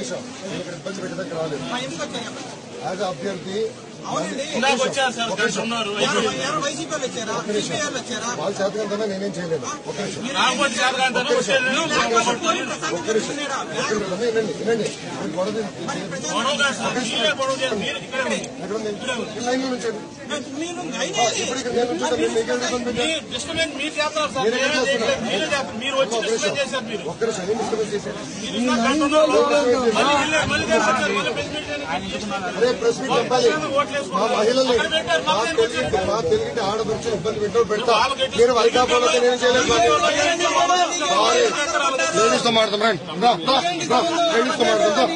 నేను ఇక్కడ ఇబ్బంది పెట్టడానికి రాలేదు. యాజ్ అభ్యర్థి అవునండి ఇందాక వచ్చారు సార్ గంట ఉన్నారు ఎవరు ఎవరు వైసీపీ వాళ్ళు వచ్చారా సిపిఐ వాళ్ళు వచ్చారా వాళ్ళ చేతకంతోనే నేనేం చేయలేదు ఒక నిమిషం రాకపోతే చేతకాంతనే వచ్చేది ఒక్క నిమిషం వినండి వినండి వినండి మీరు గొడవ చేసి- గొడవ కాదు సార్. మీరే గొడవ చేయాలి. మీరు ఇక్కడ ఇక్కడ ఉంది. ఈ లైన్లో నుంచండి. మీరు ఆ, అయినది ఇప్పుడు ఇక్కడ నేను నుంచుంటా. మీరు మీకు ఎందుకు ఇబ్బంది పెట్టారు? మీ డిస్టర్బెన్స్ మీరు చేస్తున్నారు సార్ మీరే మేమే చేస్తున్నారు. చేయట్లేదు. మీరే చేస్తున్నారు. మీరు వచ్చి ఒక్క నిమిషం. డిస్టర్బెన్స్ చేశారు మీరు ఒక్క నిమిషం. ఏం డిస్టర్బెన్స్ చేశారు? మీరు ఇంకా గంట ఉన్నారు. మళ్ళీ వీళ్ళే- మళ్ళీ చేస్తారు సార్. మళ్ళీ ప్రెస్ మీట్ చేయండి. అరే ప్రెస్ మీట్ చెప్పాలి మా పెట్టారు. మా తెలుగు మా తెలుగుంటే ఆడపడుచు ఇబ్బంది పెట్టావు పెడతా మీరు వైకాపాలతో నేను చేయలేదు సారీ లేడీస్తో మాడతాం రండి రా, రా, రా. లేడీస్తో మాడతాం రా.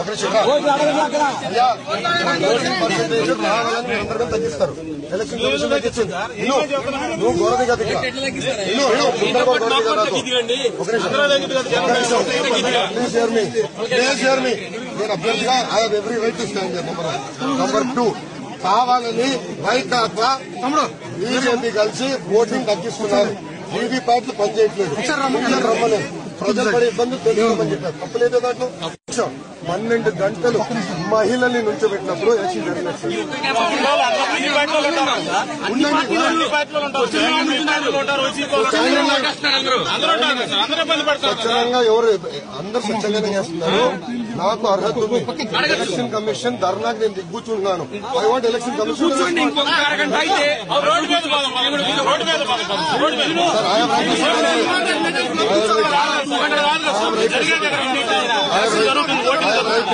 పర్సెంటేజ్ తగ్గిస్తారు ఎలక్షన్ కమిషన్ నువ్వు నేను అభ్యర్థిగా I have every right to stand number number two కావాలని వైకాప బీజేపీ కలిసి ఓటింగ్ తగ్గిస్తున్నారు వీవీ ప్యాట్లు పనిచేయట్లేదు ప్రజలు రమ్మలేదు ప్రజలు పడే ఇబ్బందులు తెలుసుకోమని చెప్పారు తప్పలేదు దాంట్లో నిమిషం. పన్నెండు గంటలు మహిళల్ని నుంచోబెట్టినప్పుడు ఎలక్షన్. స్వచ్ఛంగా ఎవరు అందరు స్వచ్ఛంగానే చేస్తున్నారు. నాకు అర్హత ఉంది. ఎలక్షన్ కమిషన్ ధర్నాకి నేను దిగ్గుచున్నాను ఐ వాంట్ ఎలక్షన్ కమిషన్